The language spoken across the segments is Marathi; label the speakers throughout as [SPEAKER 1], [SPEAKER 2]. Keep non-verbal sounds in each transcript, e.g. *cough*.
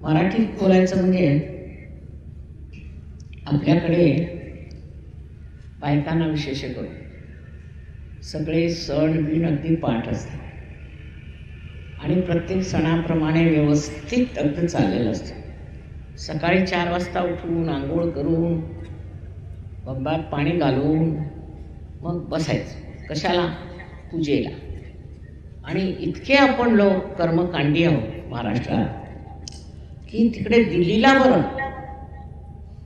[SPEAKER 1] मराठीत बोलायचं म्हणजे आपल्याकडे बायकांना विशेष करून सगळे सण बिण अगदी पाठ असतात. आणि प्रत्येक सणाप्रमाणे व्यवस्थित अगदी चाललेलं असतं. सकाळी चार वाजता उठून आंघोळ करून बंबात पाणी घालून मग बसायचं. कशाला? पूजेला. आणि इतके आपण लोक कर्मकांडी आहोत महाराष्ट्रात. की तिकडे दिल्लीला बरं.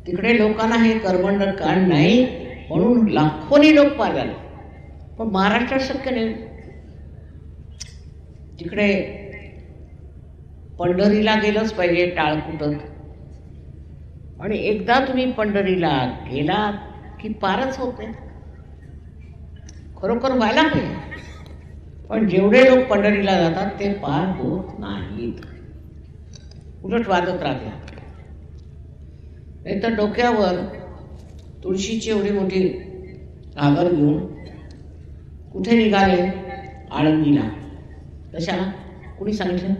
[SPEAKER 1] तिकडे लोकांना हे कर्मंड कांड नाही म्हणून लाखोनी लोक पार झाले पण महाराष्ट्रात शक्य नाही. तिकडे पंढरीला गेलंच पाहिजे टाळकुटत आणि एकदा तुम्ही पंढरीला गेलात की पारच होते खरोखर व्हायला पाहिजे. पण जेवढे लोक पंढरीला जातात ते पार होत नाहीत. उलट वाजत राहते. नाहीतर डोक्यावर तुळशीची एवढी मोठी घागर घेऊन कुठे निघाले आळंदीला कशाला कुणी सांगितलं?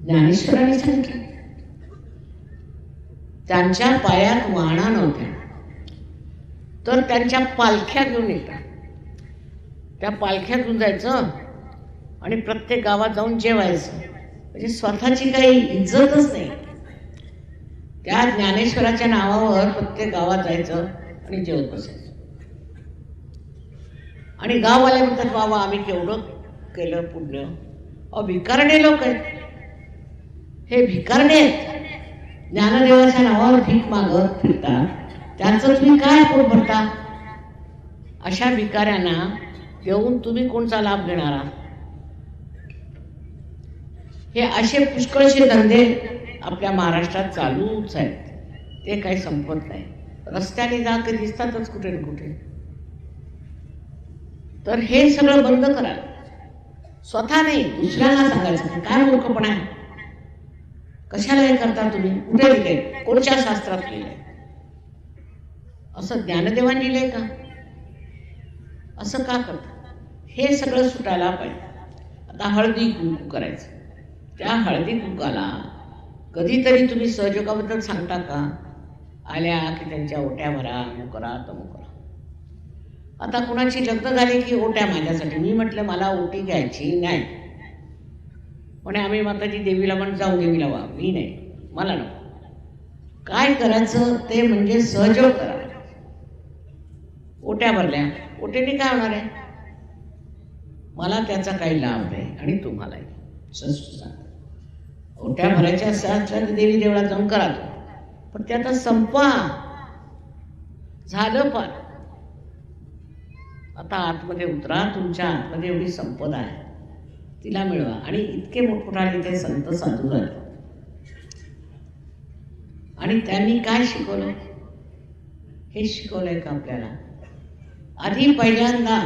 [SPEAKER 1] ज्ञानेश्वरांनी सांगितलं. त्यांच्या पायात वाहना नव्हत्या. तर त्यांच्या पालख्या घेऊन येतात. त्या पालख्यातून जायचं आणि प्रत्येक गावात जाऊन जेवायचं. म्हणजे स्वतःची काही इज्जतच नाही. त्या ज्ञानेश्वराच्या नावावर प्रत्येक गावात जायचं आणि जेवत बसायचं. आणि गाववाले म्हणतात बाबा आम्ही केवढं केलं पुण्य अहो भिकारणे लोक आहेत. हे भिकारणे आहेत. ज्ञानदेवाच्या नावावर भीक मागत फिरता त्यांचं तुम्ही काय पोट भरता? अशा भिकाऱ्यांना घेऊन तुम्ही कोणचा लाभ घेणार आहात? हे असे पुष्कळशे धंदे आपल्या महाराष्ट्रात चालूच आहेत. ते काही संपत नाही. रस्त्याने जा ते दिसतातच कुठे ना कुठे. तर हे सगळं बंद करा. स्वतः नाही दुसऱ्यांना सांगायचं काय मूर्खपणा आहे? कशाला हे करता तुम्ही? कुठे लिहिले? कोणत्या शास्त्रात लिहिले? असं ज्ञानदेवांनी लिहिलंय का? असं का करता? हे सगळं सुटायला पाहिजे. आता हळदी कुंकू करायचं. त्या हळदी कुंकाला कधीतरी तुम्ही सहयोगाबद्दल सांगता का? आल्या की त्यांच्या ओट्या भरा अमुक करा तमुक करा. आता कुणाची लग्न झाली की ओट्या माझ्यासाठी? मी म्हटलं मला ओटी घ्यायची नाही. म्हणे आम्ही माताजी देवीला पण जाऊ देवीला वा मी नाही. मला नको. काय करायचं? ते म्हणजे सहयोग करा. ओट्या भरल्या. ओटीने काय होणार आहे? मला त्याचा काही लाभ नाही आणि तुम्हालाही. संस्कृत. सांगतो ओट्या भरायच्या असतात देवी देवळात जाऊन करा पण ते आता संपा झालं पण. आता आतमध्ये उतरा तुमच्या आतमध्ये एवढी संपदा आहे. तिला मिळवा. आणि इतके मोठमोठाले ते संत साधू झाले आणि त्यांनी काय शिकवलं हे शिकवलंय का आपल्याला? आधी पहिल्यांदा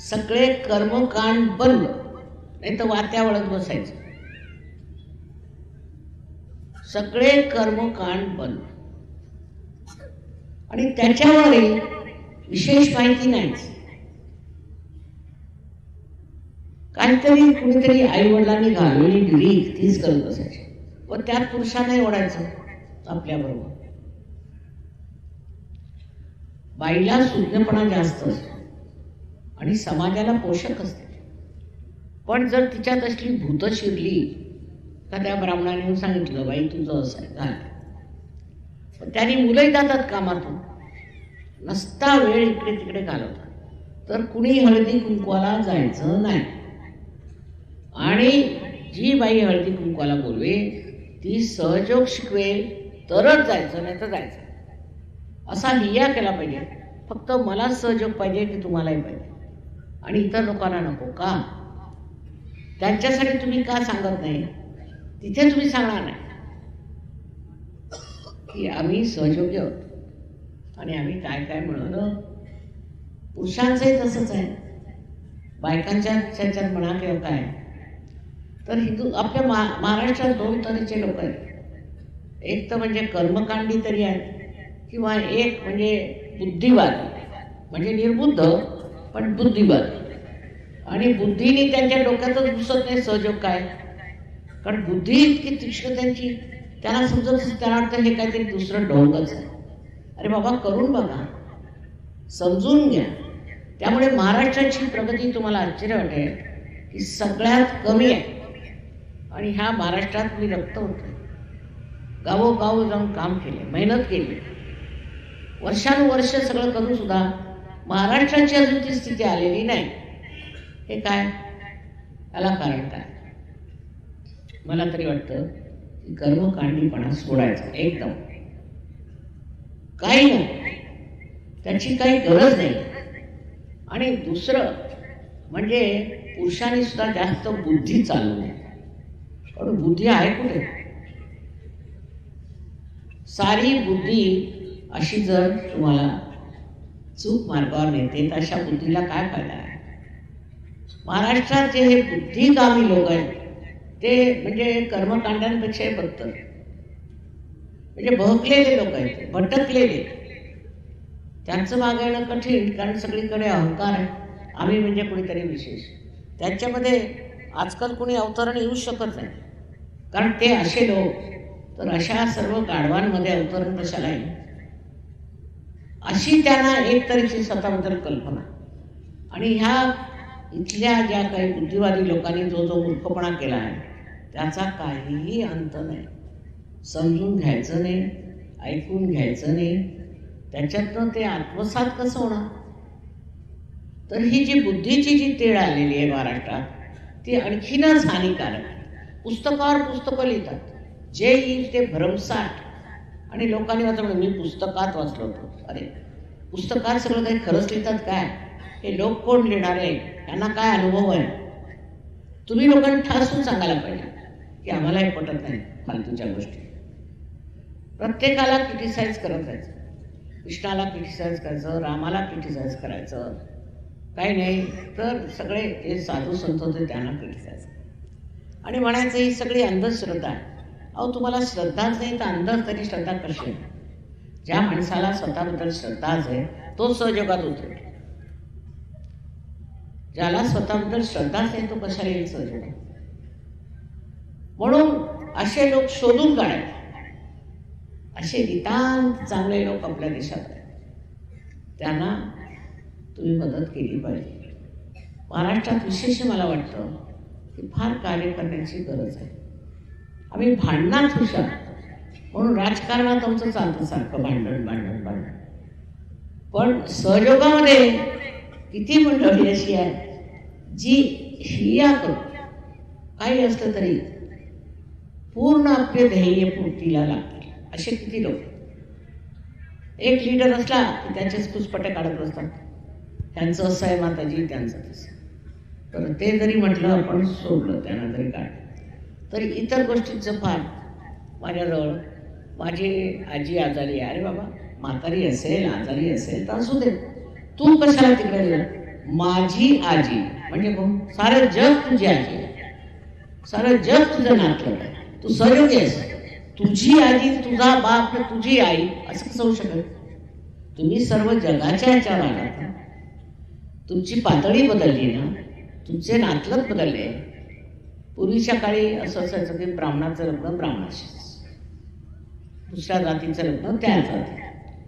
[SPEAKER 1] सगळे कर्मकांड बंद. नाही तर वात्या वळत बसायचं. सगळे कर्मकांड बंद. आणि त्याच्यावरील विशेष माहिती नाहीच. काहीतरी कुणीतरी आई वडिलांनी घालवली ग्रीक तीच करत बसायची. व त्यात पुरुषांनाही ओढायचं आपल्याबरोबर बाईला सुज्ञपणा जास्त असतो. आणि समाजाला पोषक असते. पण जर तिच्यात असली भूत शिरली का त्या ब्राह्मणाने येऊन सांगितलं बाई तुझं असं आहे घाल पण त्यांनी मुलंही जातात कामातून. नसता वेळ इकडे तिकडे घालवतात तर कुणी हळदी कुंकवाला जायचं नाही. आणि जी बाई हळदी कुंकवाला बोलवे ती सहजोग शिकवेल तरच जायचं नाही तर जायचं. असा हिया केला पाहिजे. फक्त मला सहजोग पाहिजे की तुम्हालाही पाहिजे? आणि इतर लोकांना नको का? त्यांच्यासाठी तुम्ही का सांगत नाही? तिथे तुम्ही सांगणार नाही. की आम्ही सहयोगी आहोत. आणि आम्ही काय काय मिळवलं पुरुषांचंही तसंच आहे. बायकांच्या त्याच्यात म्हणा किंवा काय. तर हिंदू आपल्या मा महाराष्ट्रात दोन तऱ्हेचे लोक आहेत. एक तर म्हणजे कर्मकांडी तरी आहेत किंवा एक म्हणजे बुद्धिवादी. म्हणजे निर्बुद्ध. पण बुद्धिबल आणि बुद्धीने त्यांच्या डोक्यातच घुसत नाही सहजोग काय? कारण बुद्धी इतकी तीक्ष्ण त्यांची त्यांना समजत त्यांना वाटतं हे काहीतरी दुसरं डोंगच आहे. अरे बाबा करून बघा. समजून घ्या. त्यामुळे महाराष्ट्राची प्रगती तुम्हाला आश्चर्य वाटेल की सगळ्यात कमी आहे. आणि ह्या महाराष्ट्रात मी रक्त होतो गावोगाव जाऊन काम केले मेहनत केली. वर्षानुवर्ष सगळं करून सुद्धा महाराष्ट्राची अजून ती स्थिती आलेली नाही. हे काय? त्याला कारण काय? मला तरी वाटतं की कर्मकांडीपणा सोडायचा एकदम. काही नाही. त्याची काही गरज नाही. आणि दुसरं म्हणजे पुरुषांनी सुद्धा जास्त बुद्धी चालू नये पण बुद्धी आहे कुठे? सारी बुद्धी अशी जर तुम्हाला चूक मार्गावर नेते तर अशा बुद्धीला काय फायदा आहे? महाराष्ट्रात जे हे बुद्धिगामी लोक आहेत ते म्हणजे कर्मकांडांपेक्षाही भक्त. म्हणजे बहकलेले लोक आहेत ते, भटकलेले. त्यांचं मागायला कठीण कारण सगळीकडे अहंकार आहे. आम्ही म्हणजे कुणीतरी विशेष. त्यांच्यामध्ये आजकाल कुणी अवतरण येऊ शकत नाही. कारण ते असे लोक तर अशा सर्व गाढवांमध्ये अवतरण कशाला येईल? अशी त्यांना एक तऱ्हेची स्वतःबद्दल कल्पना. आणि ह्या इथल्या ज्या काही बुद्धिवादी लोकांनी जो जो मूर्खपणा केला आहे त्याचा काहीही अंत नाही. समजून घ्यायचं नाही ऐकून घ्यायचं नाही. त्याच्यातनं ते आत्मसात कसं होणार? तर ही जी बुद्धीची जी तेळ आलेली आहे महाराष्ट्रात ती आणखीनच हानिकारक आहे. पुस्तकावर पुस्तकं लिहितात. जे येईल ते भरमसाठ. आणि लोकांनी वाचलं मी पुस्तकात वाचलं होतं. अरे पुस्तकात सगळं काही खरंच लिहितात काय? हे लोक कोण लिहिणारे? यांना काय अनुभव आहे? तुम्ही लोकांनी ठासून सांगायला पाहिजे. की आम्हाला हे पटत नाही फालतूच्या गोष्टी. प्रत्येकाला क्रिटिसाइज करत जायचं कृष्णाला क्रिटिसाइज करायचं रामाला क्रिटिसाइज करायचं. काही नाही तर सगळे जे साधू संत होते त्यांना क्रिटिसाइज आणि म्हणायचं ही सगळी अंधश्रद्धा आहे. अहो तुम्हाला श्रद्धाच नाही तर अंधच तरी श्रद्धा कशी आहे ज्या माणसाला स्वतःबद्दल श्रद्धाच आहे तो सहजगात होतो ज्याला स्वतःबद्दल श्रद्धाच आहे तो कशाला येईल सहजगात म्हणून असे लोक शोधून काढायचे असे नितांत चांगले लोक आपल्या देशात आहेत. त्यांना तुम्ही मदत केली पाहिजे. महाराष्ट्रात विशेष मला वाटतं की फार कार्य करण्याची गरज आहे. आम्ही भांडणात हुशार म्हणून राजकारणात आमचं चालतं *laughs* सारखं भांडण भांडण भांडण. पण सहयोगामध्ये किती मंडळी अशी आहे जी हिया करू काही असलं तरी पूर्ण आपले ध्येय पूर्तीला लागतील असे किती लोक एक लीडर असला की त्याचेच पुष्पटे काढत बसतात. त्यांचं असं आहे माताजी त्यांचं तसं. तर ते जरी म्हटलं आपण सोडलं त्यांना जरी काढ तरी इतर गोष्टींचं फार माझ्याजवळ माझी आजी आजारी आहे. अरे बाबा म्हातारी असेल आजारी असेल तर असू दे. तू कशाला तिकडे माझी आजी. म्हणजे सारं जग तुझी आजी आहे. सारं जग तुझं नातलं आहे. तू सहयोगी आहेस. तुझी आजी तुझा बाप तुझी आई असं कसं होऊ शकत? तुम्ही सर्व जगाच्या ह्याच्यावर आलात ना. तुमची पातळी बदलली ना. तुमचे नातलग बदलले. पूर्वीच्या काळी असं असायचं की ब्राह्मणाचं लग्न ब्राह्मणाशी दुसऱ्या जातीचं लग्न त्या जाती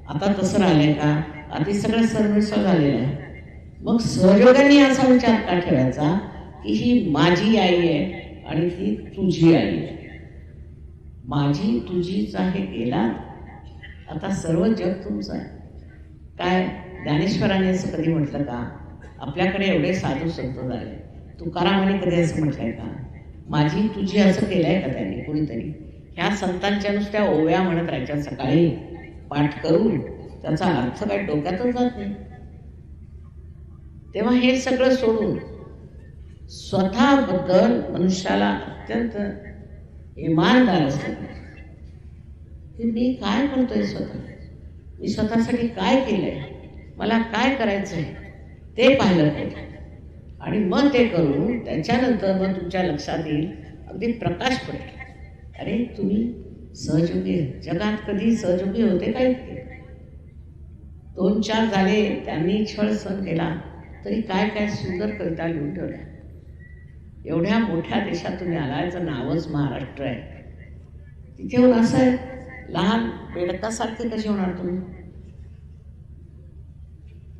[SPEAKER 1] आता तसं राहिलंय का? आधी सगळं सरमिसळ झालेलं आहे. मग सहयोगाने असा विचार का ठेवायचा की ही माझी आई आहे आणि ती तुझी आई आहे? माझी तुझीच आहे गेला. आता सर्व जग तुमचं आहे. काय ज्ञानेश्वराने असं कधी म्हटलं का? आपल्याकडे एवढे साधू संत झाले. तुकारामाने कधी असं म्हटलंय का? माझी तुझी असं केलंय का त्यांनी? कोणीतरी? ह्या संतांच्या नुसत्या ओव्या म्हणत राहायच्या सकाळी. पाठ करून त्याचा अर्थ काय डोक्यातच जात नाही. तेव्हा हे सगळं सोडून स्वतःबद्दल मनुष्याला अत्यंत इमानदार असलं की मी काय म्हणतोय स्वतः? मी स्वतःसाठी काय केलंय? मला काय करायचंय? ते पाहिलं पाहिजे. आणि मग ते करून त्याच्यानंतर मग तुमच्या लक्षात येईल. अगदी प्रकाश पडेल. अरे तुम्ही सहयोगी जगात कधी सहयोगी होते काय? दोन चार झाले त्यांनी छळ सण केला. तरी काय काय सुंदर कविता लिहून ठेवल्या. एवढ्या मोठ्या देशात तुम्ही आला याचं नावच महाराष्ट्र आहे. तिथे असं आहे लहान बेडकासारखे कसे होणार तुम्ही?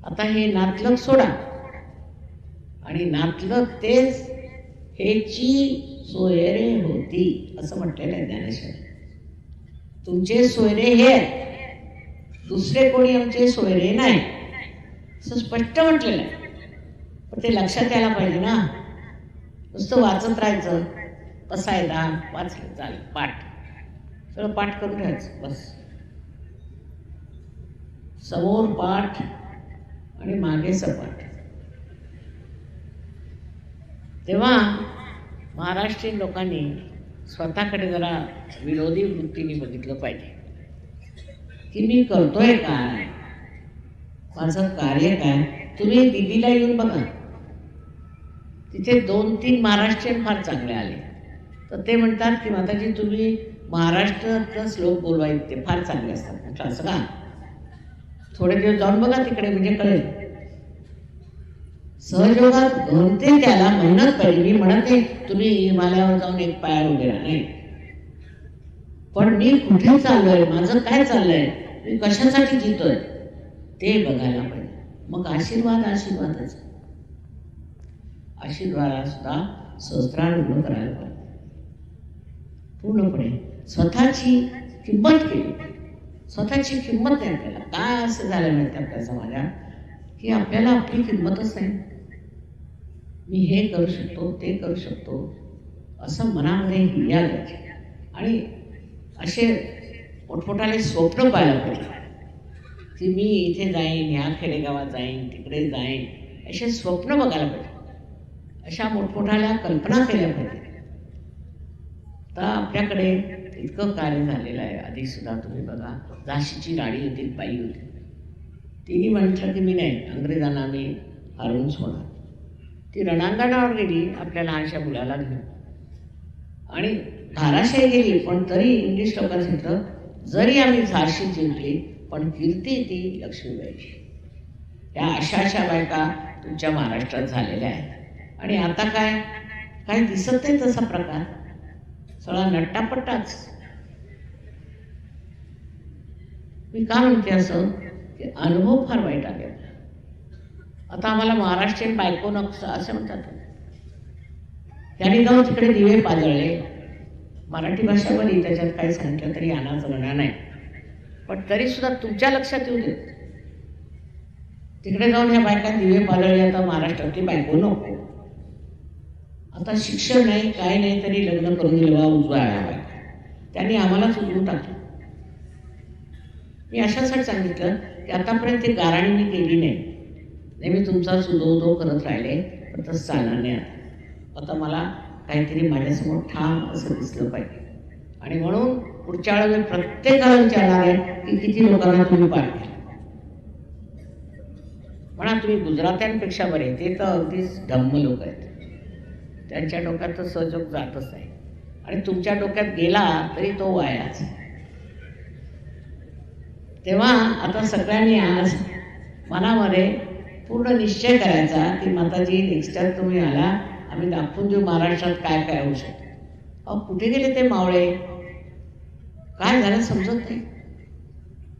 [SPEAKER 1] आता हे नातलग सोडा. आणि नातलग तेच हे ची सोयरे होती असं म्हटलेलं आहे ज्ञानेश्वर. तुमचे सोयरे हे आहेत. दुसरे कोणी आमचे सोयरे नाही. असं स्पष्ट म्हटलेलं आहे. पण ते लक्षात यायला पाहिजे ना. नुसतं वाचत राहायचं. बसायला वाचलं चालेल पाठ. सगळं पाठ करून घ्यायचं बस. समोर पाठ आणि मागे सपाट. तेव्हा महाराष्ट्रीयन लोकांनी स्वतःकडे जरा विरोधी वृत्तीने बघितलं पाहिजे. की मी करतोय काय? माझं कार्य काय? तुम्ही दिल्लीला येऊन बघा. तिथे दोन तीन महाराष्ट्रीयन फार चांगले आले. तर ते म्हणतात की माताजी तुम्ही महाराष्ट्रातलं श्लोक बोलवायचे ते फार चांगले असतात. म्हटलं असं का? थोडे दिवस जाऊन बघा तिकडे म्हणजे कळेल. सहयोगात घडते त्याला मेहनत पाहिजे मी म्हणत तुम्ही हिमालयावर जाऊन एक पायावर उभे नाही. पण मी कुठे चाललोय? माझं काय चाललंय? मी कशासाठी जितोय? ते बघायला पाहिजे. मग आशीर्वाद आशीर्वादच आशीर्वादाला सुद्धा सहस्त्रानुग्रह करायला पाहिजे. पूर्णपणे स्वतःची किंमत केली. स्वतःची किंमत नाही आपल्याला काय असं झालं माहिती आपल्या समाजात? की आपल्याला आपली किंमतच नाही मी हे करू शकतो ते करू शकतो असं मनामध्ये हिया आणि असे मोठमोठाले स्वप्न पाहायला पाहिजे. की मी इथे जाईन ह्या खेडेगावात जाईन तिकडे जाईन असे स्वप्न बघायला पाहिजे. अशा मोठमोठ्याल्या कल्पना केल्या पाहिजे. तर आपल्याकडे इतकं कार्य झालेलं आहे. आधी सुद्धा तुम्ही बघा झाशीची राणी होती बाई होती. तिन्ही म्हटलं की मी नाही. अंग्रेजांना मी हरवून सोडा ती रणांगणावर गेली आपल्या लहानशा मुलाला घेऊन. आणि धाराशाही गेली पण तरी इंग्लिश लोकांनी सांगितलं जरी आम्ही झाशी जिंकली पण कीर्ती ती लक्ष्मीबाईची. या अशा अशा बायका तुमच्या महाराष्ट्रात झालेल्या आहेत. आणि आता काय? काय दिसत नाही तसा प्रकार? सगळा नट्टापट्टाच. मी का म्हणते असं? की अनुभव फार वाईट आले आता आम्हाला महाराष्ट्रीयन बायको नको असं म्हणतात त्यांनी जाऊन तिकडे दिवे पाजळले. मराठी भाषा बरी त्याच्यात काही सांगितलं तरी आणाचं म्हणा नाही. पण तरी सुद्धा तुमच्या लक्षात येऊ देत. तिकडे जाऊन ह्या बायका दिवे पाजळले आता महाराष्ट्रातली बायको नको. आता शिक्षण नाही काय नाही तरी लग्न करून दिलं बा उजवा त्यांनी आम्हालाच उजवून टाकलं. मी अशासाठी सांगितलं ते आतापर्यंत ती गाराणी मी केली नाही नेहमी तुमचा सुदो करत राहिले पण तसं चालणार नाही आता. आता मला काहीतरी माझ्यासमोर ठाम असं दिसलं पाहिजे. आणि म्हणून पुढच्या वेळेला मी प्रत्येकाला विचारणार आहे की किती लोकांना तुम्ही पाठ केला म्हणा तुम्ही गुजरात्यांपेक्षा बरे ते तर अगदीच धम्म लोक आहेत. त्यांच्या डोक्यात तर सहजोग जातच नाही आणि तुमच्या डोक्यात गेला तरी तो वायाच. तेव्हा आता सगळ्यांनी आज मनामध्ये पूर्ण निश्चय करायचा की माताजी नेक्स्ट टाइम तुम्ही आला आम्ही दाखवून देऊ महाराष्ट्रात काय काय होऊ शकतं? अहो कुठे गेले ते मावळे? काय झालं समजत नाही.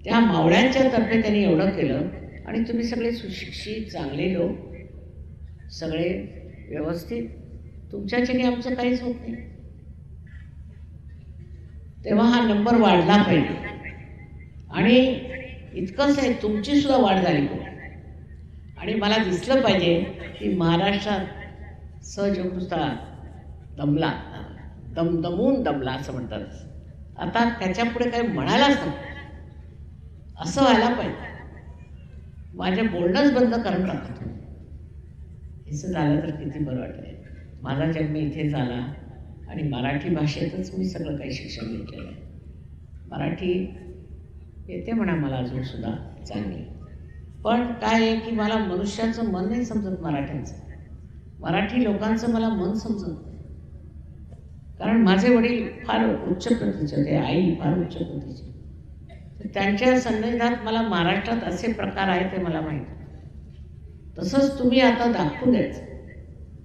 [SPEAKER 1] त्या मावळ्यांच्या तर्फे त्यांनी एवढं केलं आणि तुम्ही सगळे सुशिक्षित चांगले लोक सगळे व्यवस्थित. तुमच्याच्याने आमचं काहीच होत नाही. तेव्हा हा नंबर वाढला पाहिजे. आणि इतकंच आहे तुमची सुद्धा वाढ झाली. आणि मला दिसलं पाहिजे की महाराष्ट्रात सहयोग दमला दमदमून दमला असं म्हणतात. आता त्याच्यापुढे काही म्हणायलाच नको असं व्हायला पाहिजे. माझे बोलणंच बंद करून टाकत असं झालं तर किती बरं वाटेल. माझा जन्म इथे झाला आणि मराठी भाषेतच मी सगळं काही शिक्षण घेतलेलं आहे. मराठी येते म्हणा मला अजून सुद्धा चांगली. पण काय आहे की मला मनुष्याचं मन नाही समजत मराठ्यांचं. मराठी लोकांचं मला मन समजत नाही. कारण माझे वडील फार उच्च प्रतीचे होते आई फार उच्च प्रतीचे. तर त्यांच्या संदर्भात मला महाराष्ट्रात असे प्रकार आहेत ते मला माहीत तसंच तुम्ही आता दाखवून द्यायचं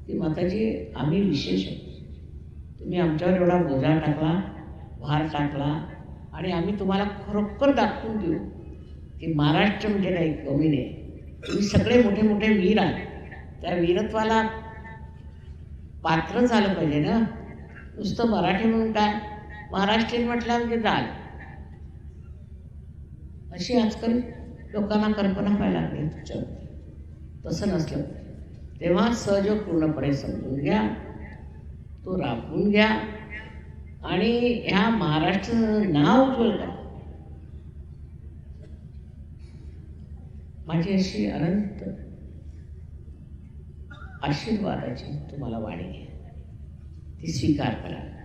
[SPEAKER 1] की माताजी आम्ही विशेष आहोत तुम्ही आमच्यावर एवढा बोजा टाकला भार टाकला आणि आम्ही तुम्हाला खरोखर दाखवून देऊ की महाराष्ट्र म्हणजे नाही कमी नाही. तुम्ही सगळे मोठे मोठे वीर आहात त्या वीरत्वाला पात्र झालं पाहिजे ना. नुसतं मराठी म्हणून काय? महाराष्ट्रीयन म्हटलं म्हणजे झालं अशी आजकाल लोकांना कल्पना व्हायला लागली तुमच्या तसं नसलं तेव्हा सहयोग पूर्णपणे समजून घ्या. तो राबवून घ्या. आणि ह्या महाराष्ट्र नाव उज्ज्वल करा. माझी अशी अनंत आशीर्वादाची तुम्हाला वाणी आहे. ती स्वीकार करा.